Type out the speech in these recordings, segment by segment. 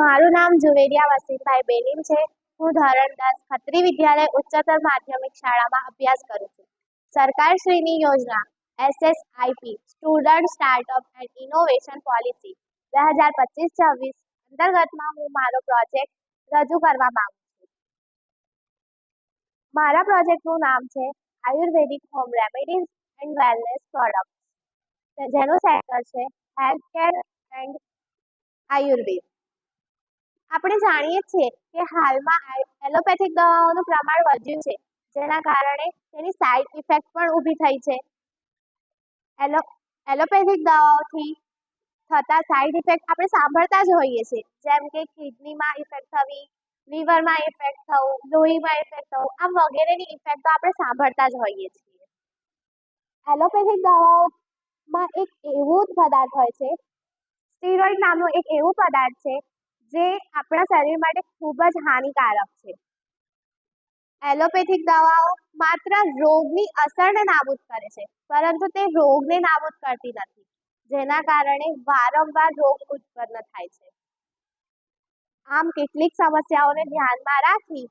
મારું નામ ઝુવેરિયા વસીમભાઈ બેલીમ છે. હું ધોરણ દસ ખત્રી વિદ્યાલય ઉચ્ચતર માધ્યમિક શાળામાં અભ્યાસ કરું છું. સરકારશ્રીની યોજના SSIP, student startup and innovation policy બે હજાર પચીસ છવ્વીસ અંતર્ગતમાં હું મારો પ્રોજેક્ટ રજૂ કરવા માંગુ છું. મારા પ્રોજેક્ટનું નામ છે Ayurvedic home remedies and wellness product જેનું સેક્ટર છે હેલ્થ કેર એન્ડ આયુર્વેદ. આપણે જાણીએ છીએ કે હાલમાં એલોપેથિક દવાઓનું પ્રમાણ વધ્યું છે, જેના કારણે તેની સાઈડ ઇફેક્ટ પણ ઊભી થઈ છે. એલો એલોપેથિક દવાઓથી થતા સાઈડ ઇફેક્ટ આપણે સાંભળતા જ હોઈએ છીએ, જેમ કે કિડનીમાં ઇફેક્ટ થવી, લીવરમાં ઇફેક્ટ થવું, લોહીમાં ઇફેક્ટ થવું, આમ વગેરેની ઇફેક્ટ તો આપણે સાંભળતા જ હોઈએ છીએ. એલોપેથિક દવાઓમાં એક એવું જ પદાર્થ હોય છે સ્ટીરોઇડ નામનું એક એવું પદાર્થ છે જે આપણા શરીર માટે ખૂબ જ હાનિકારક છે. એલોપેથિક દવાઓ માત્ર રોગની અસરને નાબૂદ કરે છે, પરંતુ તે રોગને નાબૂદ કરતી નથી, જેના કારણે વારંવાર રોગ ઉત્પન્ન થાય છે. આમ કેટલીક સમસ્યાઓને ધ્યાનમાં રાખી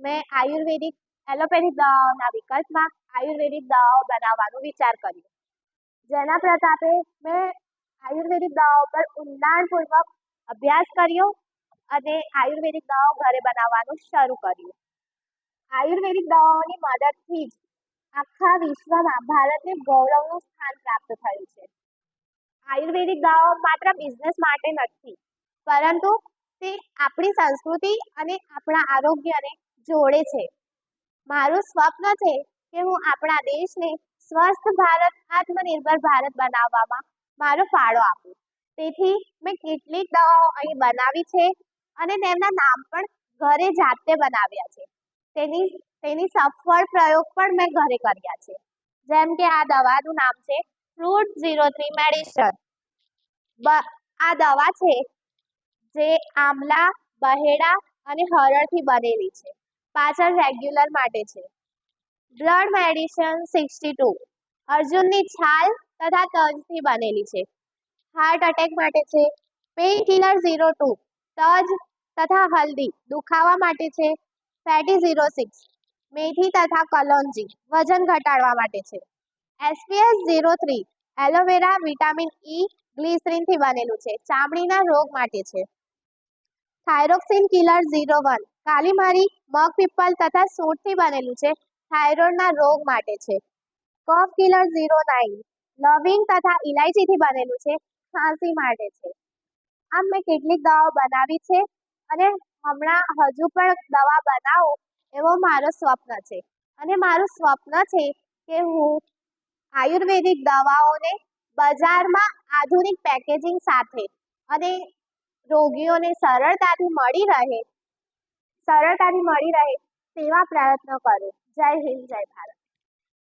મેં આયુર્વેદિક એલોપેથિક દવાઓના વિકલ્પમાં આયુર્વેદિક દવાઓ બનાવવાનો વિચાર કર્યો. જેના પ્રતાપે મેં આયુર્વેદિક દવાઓ પર ઊંડાણપૂર્વક અભ્યાસ કર્યો અને આયુર્વેદિક દવાઓ ઘરે બનાવવાનું શરૂ કર્યું. આયુર્વેદિક દવાઓની મદદથી જ આખા વિશ્વમાં ભારતને ગૌરવનું સ્થાન પ્રાપ્ત થયું છે. આયુર્વેદિક દવાઓ માત્ર બિઝનેસ માટે નથી, પરંતુ તે આપણી સંસ્કૃતિ અને આપણા આરોગ્યને જોડે છે. મારું સ્વપ્ન છે કે હું આપણા દેશને સ્વસ્થ ભારત, આત્મનિર્ભર ભારત બનાવવામાં મારો ફાળો આપું. તેથી મેં કેટલીક દવાઓ અહીં બનાવી છે અને તેમના નામ પણ ઘરે જાતે બનાવ્યા છે. તેની તેની સફળ પ્રયોગ પણ મેં ઘરે કર્યા છે. જેમ કે આ દવાનું નામ છે ફ્રૂટ ઝીરો થ્રી મેડિસન આ દવા છે જે આમલા, બહેડા અને હરળથી બનેલી છે. પાચન રેગ્યુલર માટે છે. Blood medicine sixty two. અર્જુનની છાલ તથા તજથી બનેલી છે. હાર્ટ અટેક માટે છે. પેઇન કિલર ઝીરો ટુ તજ તથા હલ્દી દુખાવા માટે છે. ફેટી ઝીરો સિક્સ મેથી તથા કલોંજી, વજન ઘટાડવા માટે છે. SPS zero three aloe vera, vitamin E ગ્લિસરીનથી બનેલું છે. ચામડીના રોગ માટે છે. થાઇરોક્સિન કિલર ઝીરો વન કાલીમારી, મગ, પીપલ તથા સૂટથી બનેલું છે. થાઇરોઇડના રોગ માટે છે. કફ કિલર ઝીરો નાઇન લવિંગ તથા ઇલાયચીથી બનેલું છે. ખાંસી માટે છે. આમ મેં કેટલીક દવાઓ બનાવી છે અને હમણાં હજુ પણ દવા બનાવું એવો મારો સ્વપ્ન છે. અને મારું સ્વપ્ન છે કે હું આયુર્વેદિક દવાઓને બજારમાં આધુનિક પેકેજિંગ સાથે અને રોગીઓને સરળતાથી મળી રહે, સરળતાથી મળી રહે તેવા પ્રયત્નો કરું. જય હિન્દ, જય ભારત.